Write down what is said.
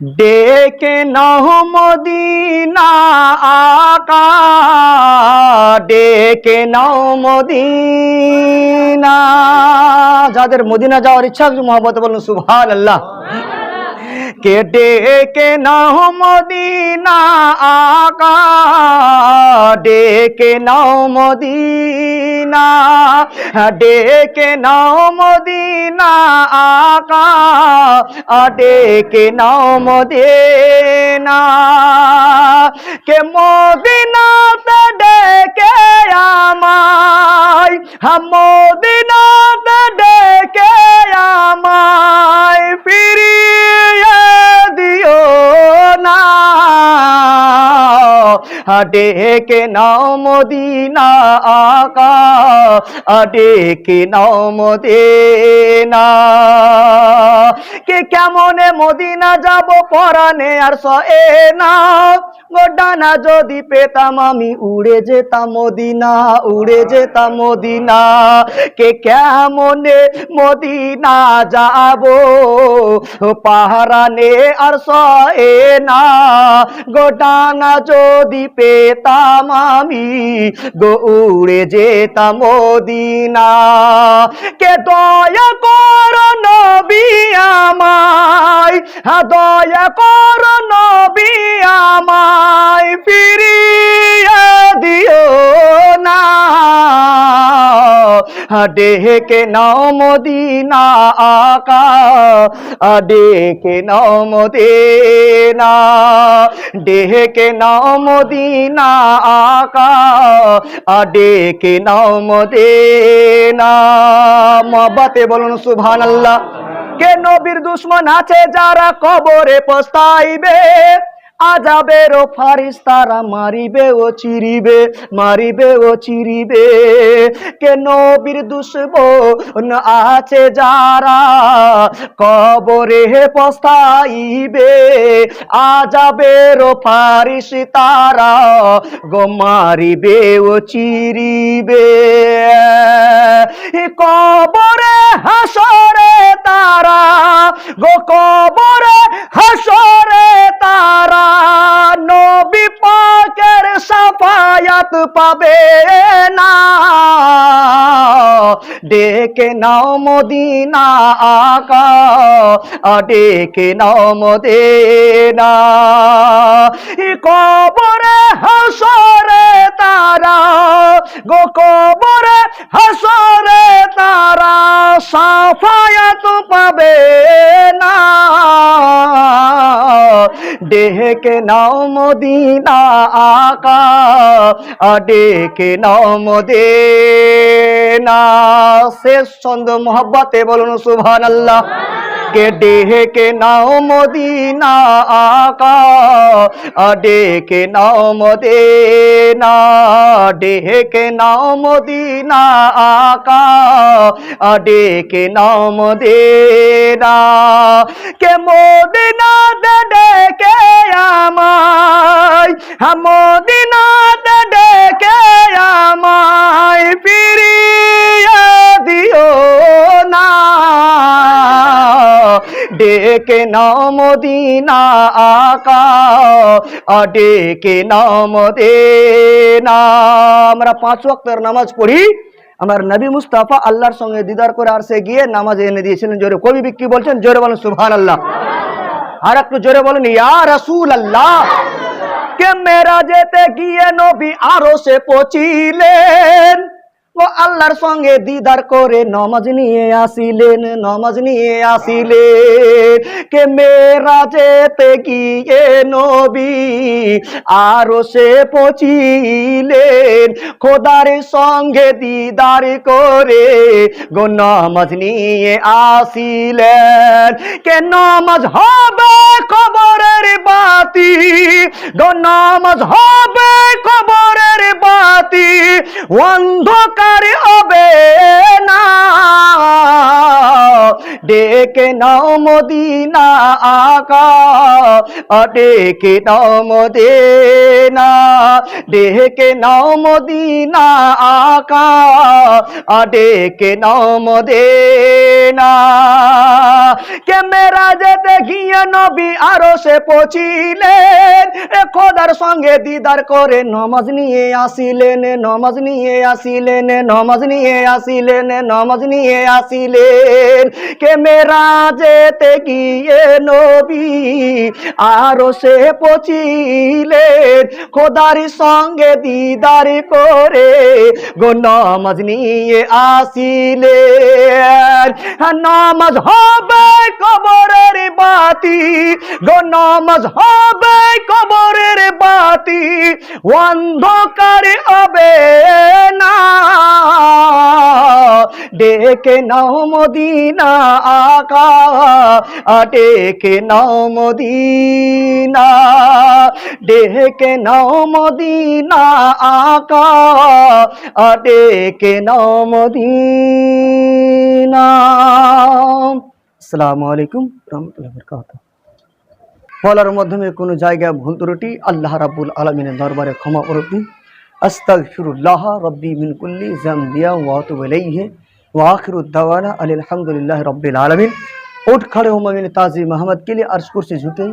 ডেকে নাহ মদিনা আকা ডেকে নাও মদিনা। যাদের মদিনা যাওয়ার ইচ্ছা মোহাম্মত বলুন সুভান আল্লাহ কে ডেকে নাও মদিনা আকা ডেকে নাও মদিনা, ডেকে নাও মদিনা আকা ডেকে নাও মদিনা, কে মদিনাতে ডেকে আমায়। হা ডেকে নাও মদিনা আকা ডেকে নাও মদিনা। কে কেমনে মদিনা যাব পরানে আর সয়ে না? গোডানা যদি পেতাম, আমি উড়ে যেতাম মদিনা, উড়ে যেতাম মদিনা। কে কেমনে মদিনা যাব? পাহারানে আর সয়ে না। গোটানা যদি পেতাম, আমি গো উড়ে যেতাম মদিনা। কে দয়া কর নবী আমায় হা দয়া কর নবী আমায়। ফিরিয়ে দিও না। ডেকে নাও আকা ডেকে নাও মদিনা ডেকে নাও আকা ডেকে নাও মদিনা। মবাতে বলুন আল্লাহ কে নবীর দুশ্মন আছে যারা কবরে পস্তাইবে? আজাবের ও ফারিস তারা মারিবে ও চিরিবে, মারিবে ও চিরিবে। কে নবীর দুশ্মন আছে যারা কবরে পস্তাইবে? আজাবের ও ফারিস তারা গো মারিবে ও চিরিবে। কবরে হাসরে তারা, গো কবরে হাসরে সাফায়াত পাবে না। ডেকে নাও মদিনা আকা ডেকে নাও মদিনা। কবরে হাসরে তারা, গো কবরে হাসরে তারা, সাফায়াত পাবে না। ডেকে নাও মদিনা আকা ডেকে নাও মদিনা। শেষ ছন্দ মোহব্বতে বলুন সুভান আল্লাহ কে ডেকে নাও মদিনা আকা ডেকে নাও মদিনা ডেকে নাও মদিনা আকা ডেকে নাও মদিনা কে মদিনা ডেকে আমায় ডেকে নাও মদিনা আকা ডেকে নাও মদিনা আমরা পাঁচ ওয়াক্তের নামাজ পড়ি। আমার নবী মুস্তাফা আল্লাহর সঙ্গে দিদার করে আর গিয়ে নামাজ এনে দিয়েছিলেন। জোরে কবি বিক্রি বলছেন, জোরে বলেন সুবহান আল্লাহ আর একটু জোরে বলেন, ইয়া রাসূল আল্লাহ কে মেরা যেতে গিয়ে নবী আরও সে পচিলেন ও আল্লাহর সঙ্গে দিদার করে নমাজ নিয়ে আসিলেন, নমাজ নিয়ে আসিলেন। কে মেরা যেতে গিয়ে নবী, আরও সে পচিলেন। খোদার সঙ্গে দিদার করে গো নমাজ নিয়ে আসিলেন। কে নমাজ হবে খবরের বাতি, গো নামাজ হবে বাতি অন্ধকার না ডেকে নাও মদিনা আকা ডেকে নাও মদিনা, ডেকে নাও মদিনা আকা ডেকে নাও মদিনা। কে মেরা যে দেখিয়ে নবী আরও সে পচিলেন খোদার সঙ্গে দিদার করে নমাজ নিয়ে আসিলেন নমাজ নিয়ে আসিলেন নমাজ নিয়ে আসিলেন নমাজ নিয়ে আসিলেন। কে মেরা যেতে গিয়ে নবী? আরও সে পচিলেন খোদার সঙ্গে দিদার করে গো নমাজ নিয়ে আসিলে হ্যাঁ, নামাজ হবে কবরের বাতি গো নামাজ হবে কবরের বাতি, অন্ধকার হবে না। ডেকে নাও মদিনা আকা, ডেকে নাও মদিনা, ডেকে নাও মদিনা আকা, ডেকে নাও মদিনা। আসসালামু আলাইকুম রহমতুল্লাহ বরকাত বলার মাধ্যমে কোনো জায়গায় ভুল ত্রুটি আল্লাহ রাব্বুল আলমিনের দরবারে ক্ষমা করবি আস্তাগফিরুল্লাহ রব্বি মিন কুল্লি জামবিয়া ওয়া আতুবু ইলাইহি ওয়া আখিরু দাওয়ানা আলহামদুলিল্লাহ রব্বিল আলামিন उठ खड़े हो ममिन ताजी मोहम्मद के लिए अर्श कुर्सी झुके